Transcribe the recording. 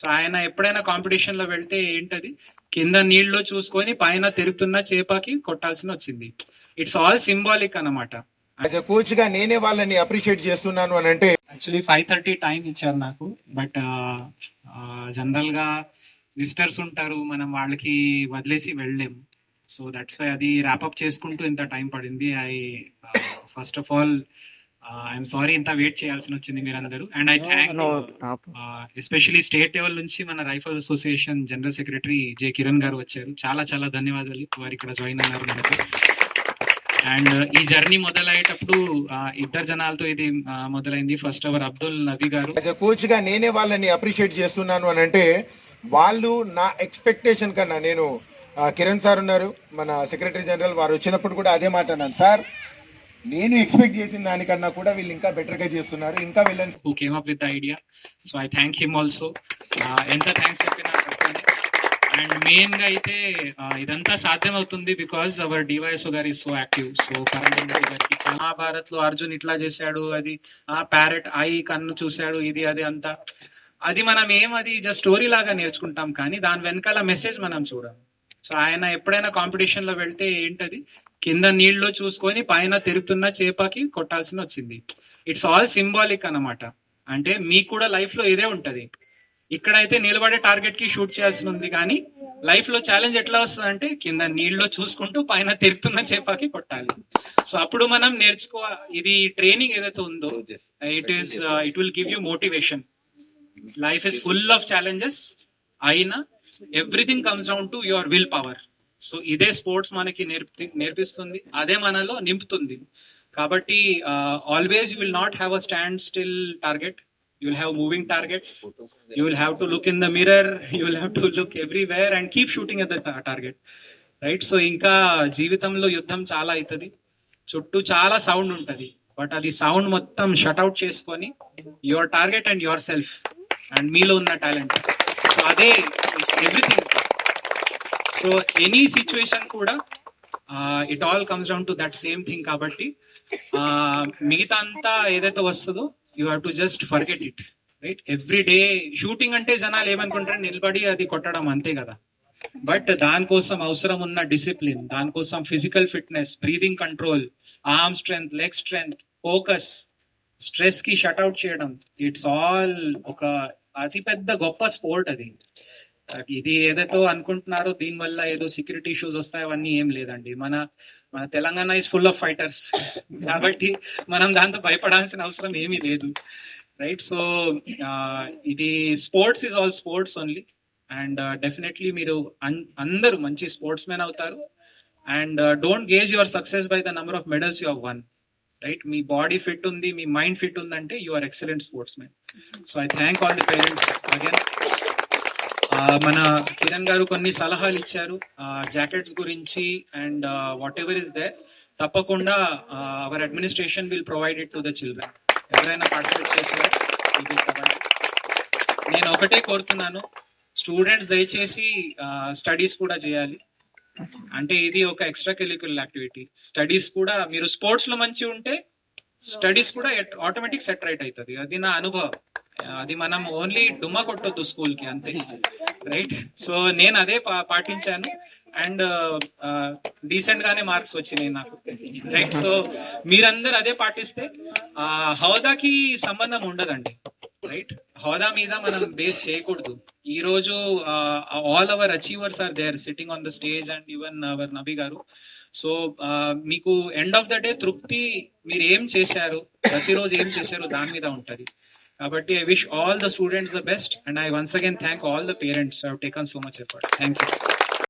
So ఆయన ఎప్పుడైనా కాంపిటీషన్లో వెళ్తే ఏంటది? కింద నీళ్ళలో చూసుకొని పైన తిరుగుతున్న చేపకి కొట్టాల్సిన వచ్చింది. ఇట్స్ ఆల్ సింబాలిక్ అన్నమాట. యాజ్ అ కోచ్గా నేనే వాళ్ళని అప్రిషియేట్ చేస్తున్నాను అని అంటే యాక్చువల్లీ ఫైవ్ థర్టీ టైం ఇచ్చారు నాకు. బట్ జనరల్గా విజిటర్స్ ఉంటారు. మనం వాళ్ళకి వదిలేసి వెళ్ళలేము సో దట్స్ వై అది ర్యాప్అప్ చేసుకుంటూ ఇంత టైం పడింది. I first of all I'm sorry ఇంత వెయిట్ చేయాల్సి వచ్చింది మీరందరూ. And I thank especially state level నుంచి మన rifle association general secretary J Kiran garu వచ్చారు. చాలా చాలా ధన్యవాదాలు. వారు ఇక్కడ జాయిన్ అన్నారు మనకు అండ్ ఈ జర్నీ మొదలయ్యేటప్పుడు ఆ, ఇద్దరు జనాలతో ఇది మొదలైంది. ఫస్ట్ అవర్ అబ్దుల్ నబీ గారు. కోచ్గా నేనే వాళ్ళని అప్రిషియేట్ చేస్తున్నాను అని అంటే వాళ్ళు నా ఎక్స్పెక్టేషన్ కన్నా నేను కిరణ్ సార్ ఉన్నారు. మన సెక్రటరీ జనరల్ వారు వచ్చినప్పుడు కూడా అదే మాట అన్నాను. సార్ నేను ఎక్స్పెక్ట్ చేసిన దానికన్నా కూడా వీళ్ళు ఇంకా బెటర్గా చేస్తున్నారు. ఇంకా వెళ్ళని who came up with idea so I thank him also ఎంత థ్యాంక్స్ చెప్పినా అండ్ మెయిన్గా అయితే uh, ఇదంతా సాధ్యం అవుతుంది because our DYS garu is so active so current గారికి మహాభారత్లో అర్జున్ ఇట్లా చేశాడు అది ఆ ప్యారెట్ ఐ కన్ను చూశాడు ఇది అది అంతా. అది మనం ఏం అది జస్ట్ స్టోరీ లాగా నేర్చుకుంటాం కానీ దాని వెనకాల మెసేజ్ మనం చూడం సో ఆయన ఎప్పుడైనా కాంపిటీషన్లో వెళ్తే ఏంటది? కింద నీళ్ళలో చూసుకొని పైన తిరుగుతున్న చేపకి కొట్టాల్సిన వచ్చింది. ఇట్స్ ఆల్ సింబాలిక్ అన్నమాట. అంటే మీకు కూడా లైఫ్లో ఇదే ఉంటది. ఇక్కడైతే నిలబడే టార్గెట్కి షూట్ చేయాల్సి ఉంది కానీ లైఫ్లో ఛాలెంజ్ ఎట్లా వస్తుంది అంటే కింద నీళ్ళలో చూసుకుంటూ పైన తిరుగుతున్న చేపకి కొట్టాలి. సో అప్పుడు మనం నేర్చుకో ఇది ట్రైనింగ్ ఏదైతే ఉందో it is it will give you motivation life is full of challenges అయినా everything comes down to your will power so ఇదే స్పోర్ట్స్ మనకి నేర్పి నేర్పిస్తుంది. అదే మనలో నింపుతుంది. కాబట్టి always you will not have a stand still target you will have moving targets you will have to look in the mirror you will have to look everywhere and keep shooting at the target right so ఇంకా జీవితంలో యుద్ధం చాలా అవుతుంది చుట్టూ చాలా sound ఉంటుంది. But అది sound మొత్తం షట్అవుట్ చేసుకొని your target and your self and మీలో ఉన్న టాలెంట్ సో అదే ఎవ్రీథింగ్ సో ఎనీ సిచ్యువేషన్ కూడా it all comes down to that same thing కాబట్టి మిగతా అంతా ఏదైతే వస్తుందో you have to just forget it right every day shooting అంటే జనాలు ఏమనుకుంటారు? నిలబడి అది కొట్టడం అంతే కదా. బట్ దానికోసం అవసరం ఉన్న డిసిప్లిన్ దానికోసం physical fitness breathing control arm strength leg strength focus స్ట్రెస్కి shut out చేయడం ఇట్స్ ఆల్ ఒక అతిపెద్ద గొప్ప స్పోర్ట్ అది. ఇది ఏదైతే అనుకుంటున్నారో దీని వల్ల ఏదో సెక్యూరిటీ ఇష్యూస్ వస్తాయి అవన్నీ ఏం లేదండి. మన మన Telangana is full of fighters కాబట్టి మనం దాంతో భయపడాల్సిన అవసరం ఏమీ లేదు. రైట్ సో ఇది sports is all sports only and definitely మీరు అందరూ మంచి స్పోర్ట్స్ మెన్ అవుతారు and don't gauge your success by the number of medals you have won right me body fit ఉంది మీ మైండ్ ఫిట్ ఉందంటే you are excellent sportsmen so I thank all the parents again మన కిరణ్ గారు కొన్ని సలహాలు ఇచ్చారు. Jackets గురించి and whatever is there తప్పకుండా our administration will provide it to the children ఎవరైనా పార్టిసిపేట్ చేసినా నేను ఒకటే కోరుతున్నాను. స్టూడెంట్స్ దయచేసి స్టడీస్ కూడా చేయాలి. అంటే ఇది ఒక ఎక్స్ట్రా కరిక్యులర్ యాక్టివిటీ స్టడీస్ కూడా మీరు స్పోర్ట్స్లో మంచి ఉంటే స్టడీస్ కూడా ఆటోమేటిక్ సెటరేట్ అవుతుంది. అది నా అనుభవం. అది మనం ఓన్లీ డుమ్మ కొట్టొద్దు స్కూల్కి అంతే రైట్ సో నేను అదే పాటించాను. అండ్ డీసెంట్ గానే మార్క్స్ వచ్చినాయి నాకు రైట్ సో మీరందరూ అదే పాటిస్తే ఆ హోదాకి సంబంధం ఉండదండి రైట్ హోదా మీద మనం బేస్ చేయకూడదు. ఈ రోజు all our achievers are there sitting on the stage and even our Nabi garu. So మీకు ఎండ్ ఆఫ్ ద డే తృప్తి మీరు ఏం చేశారు ప్రతిరోజు ఏం చేశారు దాని మీద ఉంటది. but I wish all the students the best. And I once again thank all the parents who have taken so much effort. Thank you.